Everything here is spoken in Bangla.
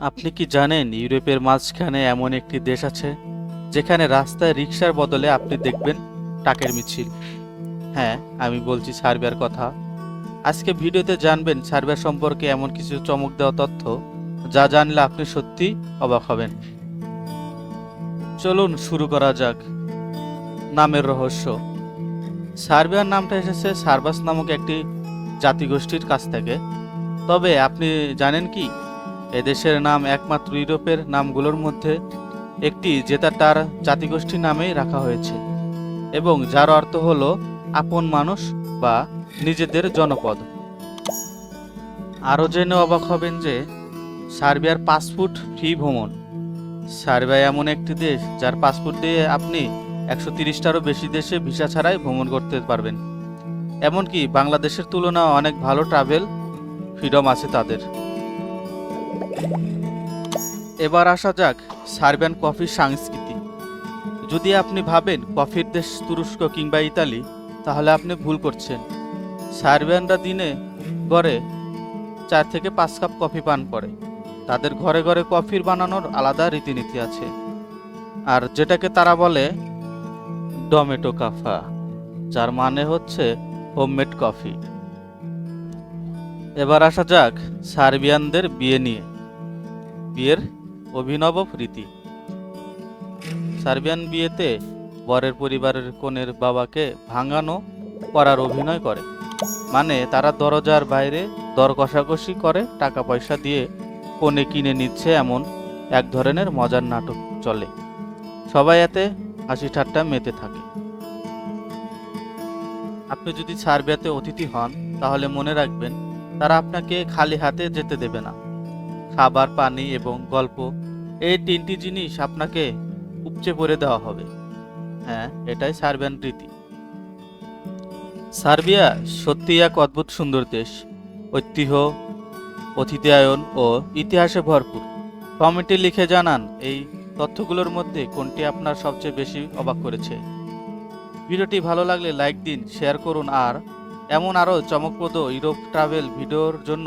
আপনি কি জানেন ইউরোপের মাঝখানে এমন একটি দেশ আছে, যেখানে রাস্তায় রিক্সার বদলে আপনি দেখবেন টাকের মিছিল? হ্যাঁ আমি বলছি সার্বিয়ার কথা। আজকে ভিডিওতে জানবেন সার্বিয়া সম্পর্কে এমন কিছু চমক দেওয়া তথ্য, যা জানলে আপনি সত্যি অবাক হবেন। চলুন শুরু করা যাক। নামের রহস্য। সার্বিয়ার নামটা এসেছে সার্বাস নামক একটি জাতিগোষ্ঠীর কাছ থেকে। তবে আপনি জানেন কি? এদেশের নাম একমাত্র ইউরোপের নামগুলোর মধ্যে একটি যেটা তার জাতিগোষ্ঠী নামেই রাখা হয়েছে এবং যার অর্থ হল আপন মানুষ বা নিজেদের জনপদ। আরও জেনে অবাক হবেন যে সার্বিয়ার পাসপোর্ট ফ্রি ভ্রমণ। সার্বিয়া এমন একটি দেশ যার পাসপোর্ট দিয়ে আপনি একশো তিরিশটারও বেশি দেশে ভিসা ছাড়াই ভ্রমণ করতে পারবেন। এমনকি বাংলাদেশের তুলনায় অনেক ভালো ট্রাভেল ফ্রিডম আছে তাদের। এবার আসা যাক সার্বিয়ান কফির সংস্কৃতি। যদি আপনি ভাবেন কফির দেশ তুরস্ক কিংবা ইতালি, তাহলে আপনি ভুল করছেন। সার্বিয়ানরা দিনে গড়ে চার থেকে পাঁচ কাপ কফি পান করে। তাদের ঘরে ঘরে কফির বানানোর আলাদা রীতিনীতি আছে। আর যেটাকে তারা বলে ডমেটো কাফা, যার মানে হচ্ছে হোমমেড কফি। এবার আসা যাক সার্বিয়ানদের বিয়ে নিয়ে। বিয়ের অভিনব রীতি সার্বিয়ান বিয়েতে বরের পরিবারের কনের বাবাকে ভাঙানো করার অভিনয় করে। মানে তারা দরজার বাইরে দর কষাকষি করে টাকা পয়সা দিয়ে কনে কিনে নিচ্ছে এমন এক ধরনের মজার নাটক চলে। সবাই এতে হাসি ঠাট্টা মেতে থাকে। আপনি যদি সার্বিয়াতে অতিথি হন, তাহলে মনে রাখবেন তারা আপনাকে খালি হাতে যেতে দেবে না। খাবার, পানি এবং গল্প, এই তিনটি জিনিস আপনাকে উপচে পড়ে দেওয়া হবে। হ্যাঁ এটাই সার্বিয়ান রীতি। সার্বিয়া সত্যি এক অদ্ভুত সুন্দর দেশ। ঐতিহ্য, অতিথিয়ায়ন ও ইতিহাসে ভরপুর। কমেন্টে লিখে জানান, এই তথ্যগুলোর মধ্যে কোনটি আপনার সবচেয়ে বেশি অবাক করেছে? ভিডিওটি ভালো লাগলে লাইক দিন, শেয়ার করুন, আর এমন আরও চমকপ্রদ ইউরোপ ট্রাভেল ভিডিওর জন্য